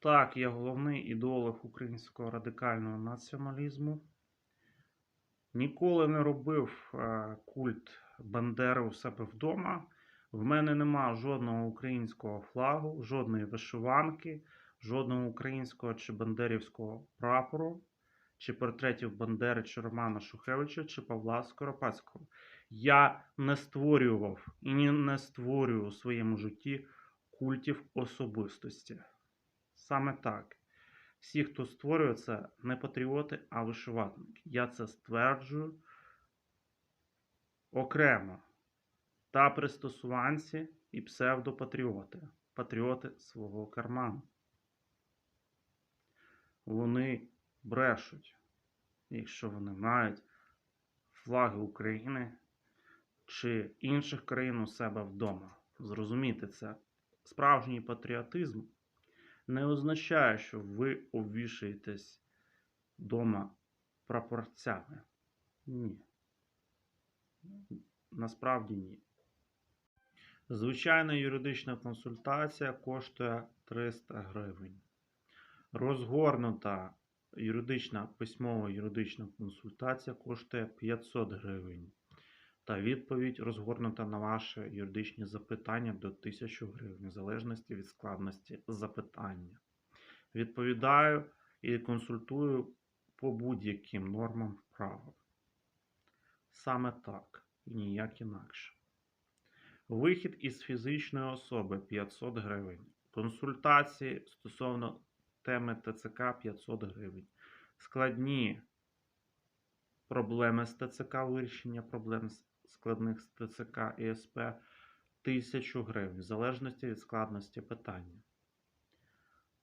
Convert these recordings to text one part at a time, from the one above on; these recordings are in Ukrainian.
Так, я головний ідеолог українського радикального націоналізму. Ніколи не робив е, культ Бандери у себе вдома. В мене нема жодного українського флагу, жодної вишиванки, жодного українського чи бандерівського прапору, чи портретів Бандери, чи Романа Шухевича, чи Павла Скоропадського. Я не створював і не створюю у своєму житті культів особистості. Саме так. Всі, хто створює це, не патріоти, а вишиватники. Я це стверджую окремо. Та пристосуванці і псевдопатріоти, патріоти свого карману. Вони брешуть, якщо вони мають флаги України чи інших країн у себе вдома. Зрозуміти це. Справжній патріотизм не означає, що ви обвішаєтесь вдома прапорцями. Ні. Насправді ні. Звичайна юридична консультація коштує 300 гривень. Розгорнута юридична письмова юридична консультація коштує 500 гривень. Та відповідь розгорнута на ваші юридичні запитання до 1000 гривень, в залежності від складності запитання. Відповідаю і консультую по будь-яким нормам права. Саме так і ніяк інакше. Вихід із фізичної особи 500 гривень. Консультації стосовно теми ТЦК 500 гривень. Складні проблеми з ТЦК, вирішення проблем з- складних з ТЦК і СП 1000 гривень, в залежності від складності питання.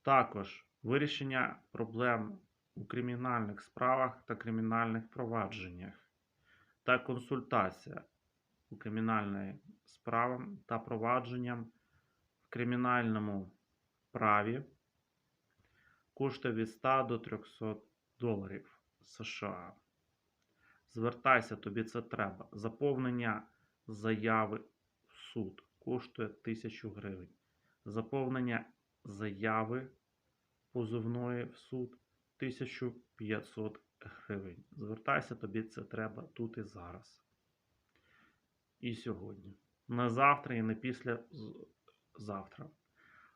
Також вирішення проблем у кримінальних справах та кримінальних провадженнях та консультація у кримінальних справах та провадженням в кримінальному праві коштує від 100 до 300 доларів США. Звертайся, тобі це треба. Заповнення заяви в суд коштує 1000 гривень. Заповнення заяви позовної в суд 1500 гривень. Звертайся, тобі це треба тут і зараз. І сьогодні. Не завтра і не після завтра,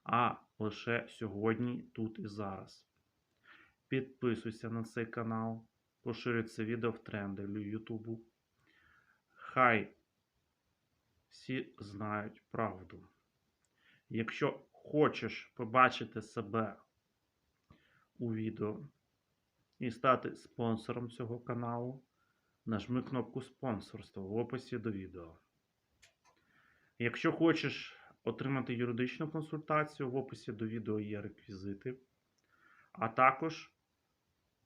а лише сьогодні, тут і зараз. Підписуйся на цей канал, поширюй це відео в тренди Ютубу. Хай всі знають правду. Якщо хочеш побачити себе у відео і стати спонсором цього каналу, нажми кнопку спонсорства в описі до відео. Якщо хочеш отримати юридичну консультацію, в описі до відео є реквізити, а також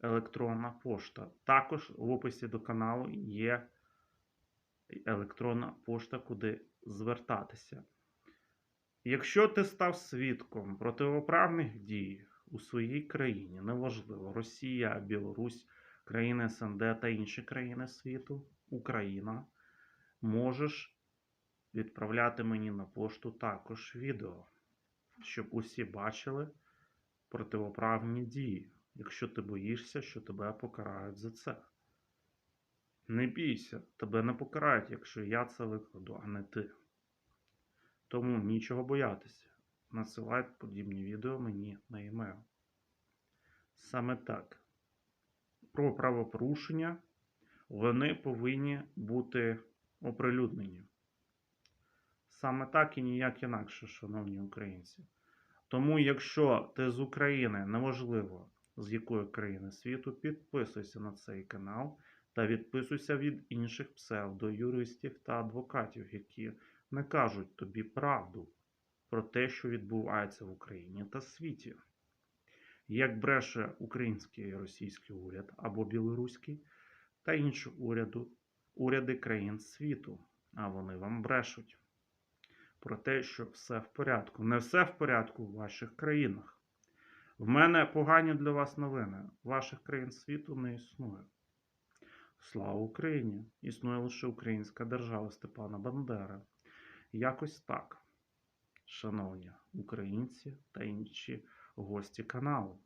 електронна пошта. Також в описі до каналу є електронна пошта, куди звертатися. Якщо ти став свідком противоправних дій у своїй країні, неважливо, Росія, Білорусь, країни СНД та інші країни світу, Україна, можеш відправляти мені на пошту також відео, щоб усі бачили противоправні дії, якщо ти боїшся, що тебе покарають за це. Не бійся, тебе не покарають, якщо я це викладу, а не ти. Тому нічого боятися. Насилай подібні відео мені на емейл. Саме так. Про правопорушення вони повинні бути оприлюднені. Саме так і ніяк інакше, шановні українці. Тому, якщо ти з України, неважливо з якої країни світу, підписуйся на цей канал та відписуйся від інших псевдоюристів та адвокатів, які не кажуть тобі правду про те, що відбувається в Україні та світі. Як бреше український і російський уряд або білоруський та інші уряду, уряди країн світу, а вони вам брешуть про те, що все в порядку. Не все в порядку в ваших країнах. В мене погані для вас новини. Ваших країн світу не існує. Слава Україні! Існує лише українська держава Степана Бандера. Якось так, шановні українці та інші гості каналу.